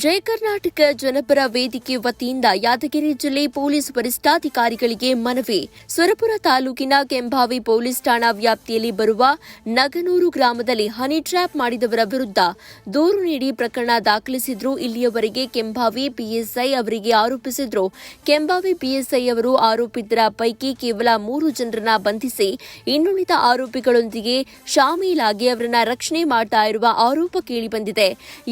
ಜಯ ಕರ್ನಾಟಕ ಜನಪರ ವೇದಿಕೆ ವತಿಯಿಂದ ಯಾದಗಿರಿ ಜಿಲ್ಲೆ ಪೊಲೀಸ್ ವರಿಷ್ಠಾಧಿಕಾರಿಗಳಿಗೆ ಮನವಿ. ಸೊರಪುರ ತಾಲೂಕಿನ ಕೆಂಭಾವಿ ಪೊಲೀಸ್ ಠಾಣಾ ವ್ಯಾಪ್ತಿಯಲ್ಲಿ ಬರುವ ನಗನೂರು ಗ್ರಾಮದಲ್ಲಿ ಹನಿ ಟ್ರ್ಯಾಪ್ ಮಾಡಿದವರ ವಿರುದ್ಧ ದೂರು ನೀಡಿ ಪ್ರಕರಣ ದಾಖಲಿಸಿದ್ರು. ಇಲ್ಲಿಯವರೆಗೆ ಕೆಂಭಾವಿ ಪಿಎಸ್ಐ ಅವರಿಗೆ ಆರೋಪಿಸಿದ್ರು. ಕೆಂಭಾವಿ ಪಿಎಸ್ಐ ಅವರು ಆರೋಪಿತರ ಪೈಕಿ ಕೇವಲ ಮೂರು ಜನರನ್ನ ಬಂಧಿಸಿ ಇನ್ನುಳಿದ ಆರೋಪಿಗಳೊಂದಿಗೆ ಶಾಮೀಲಾಗಿ ಅವರನ್ನ ರಕ್ಷಣೆ ಮಾಡ್ತಾ ಇರುವ ಆರೋಪ ಕೇಳಿಬಂದಿದೆ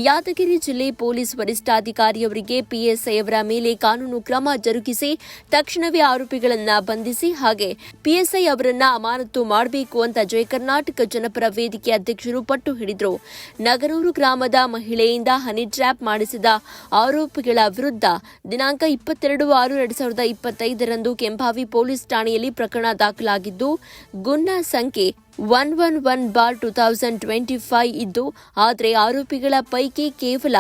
ಯಾದಗಿರಿ ಜಿಲ್ಲೆ ಪೊಲೀಸ್ ವರಿಷ್ಠಾಧಿಕಾರಿಯವರಿಗೆ ಪಿಎಸ್ಐ ಅವರ ಮೇಲೆ ಕಾನೂನು ಕ್ರಮ ಜರುಗಿಸಿ ತಕ್ಷಣವೇ ಆರೋಪಿಗಳನ್ನು ಬಂಧಿಸಿ ಹಾಗೆ ಪಿಎಸ್ಐ ಅವರನ್ನ ಅಮಾನತು ಮಾಡಬೇಕು ಅಂತ ಜಯ ಕರ್ನಾಟಕ ಜನಪರ ವೇದಿಕೆ ಅಧ್ಯಕ್ಷರು ಪಟ್ಟು ಹಿಡಿದ್ರು. ನಗರೂರು ಗ್ರಾಮದ ಮಹಿಳೆಯಿಂದ ಹನಿ ಟ್ರ್ಯಾಪ್ ಮಾಡಿಸಿದ ಆರೋಪಿಗಳ ವಿರುದ್ಧ ದಿನಾಂಕ ಇಪ್ಪತ್ತೆರಡು ಆರು ಎರಡ್ ಸಾವಿರದ ಇಪ್ಪತ್ತೈದರಂದು ಕೆಂಭಾವಿ ಪೊಲೀಸ್ ಠಾಣೆಯಲ್ಲಿ ಪ್ರಕರಣ ದಾಖಲಾಗಿದ್ದು ಗುನ್ನ ಸಂಖ್ಯೆ one one one bar two thousand twenty five ಇದ್ದು, ಆದರೆ ಆರೋಪಿಗಳ ಪೈಕಿ ಕೇವಲ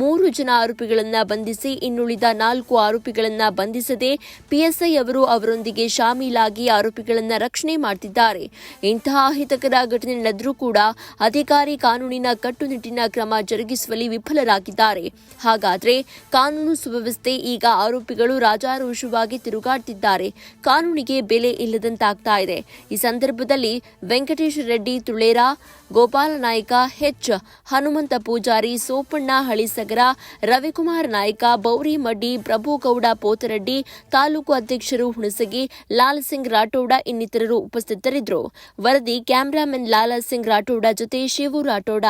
ಮೂರು ಜನ ಆರೋಪಿಗಳನ್ನು ಬಂಧಿಸಿ, ಇನ್ನುಳಿದ ನಾಲ್ಕು ಆರೋಪಿಗಳನ್ನು ಬಂಧಿಸದೆ ಪಿಎಸ್ಐ ಅವರು ಅವರೊಂದಿಗೆ ಶಾಮೀಲಾಗಿ ಆರೋಪಿಗಳನ್ನು ರಕ್ಷಣೆ ಮಾಡ್ತಿದ್ದಾರೆ. ಇಂತಹ ಅಹಿತಕರ ಘಟನೆ ನಡೆದರೂ ಕೂಡ ಅಧಿಕಾರಿ ಕಾನೂನಿನ ಕಟ್ಟುನಿಟ್ಟಿನ ಕ್ರಮ ಜರುಗಿಸುವಲ್ಲಿ ವಿಫಲರಾಗಿದ್ದಾರೆ. ಹಾಗಾದ್ರೆ ಕಾನೂನು ಸುವ್ಯವಸ್ಥೆ ಈಗ ಆರೋಪಿಗಳು ರಾಜಾರೋಷವಾಗಿ ತಿರುಗಾಡ್ತಿದ್ದಾರೆ. ಕಾನೂನಿಗೆ ಬೆಲೆ ಇಲ್ಲದಂತಾಗ್ತಾ ಇದೆ. ಈ ಸಂದರ್ಭದಲ್ಲಿ ವೆಂಕಟೇಶ್ ರೆಡ್ಡಿ, ತುಳೇರ, ಗೋಪಾಲ ನಾಯ್ಕ, ಹೆಚ್. ಹನುಮಂತ ಪೂಜಾರಿ, ಸೋಪಣ್ಣ ಹಳಿಸಗರ, ರವಿಕುಮಾರ್ ನಾಯ್ಕ, ಬೌರಿ ಮಡ್ಡಿ, ಪ್ರಭುಗೌಡ ಪೋತರೆಡ್ಡಿ, ತಾಲೂಕು ಅಧ್ಯಕ್ಷರು ಹುಣಸಗಿ, ಲಾಲ್ ಸಿಂಗ್ ರಾಠೋಡ ಇನ್ನಿತರರು ಉಪಸ್ಥಿತರಿದ್ದರು. ವರದಿ ಕ್ಯಾಮರಾಮನ್ ಲಾಲ್ ಸಿಂಗ್ ರಾಠೋಡ ಜೊತೆ ಶಿವು ರಾಠೋಡ.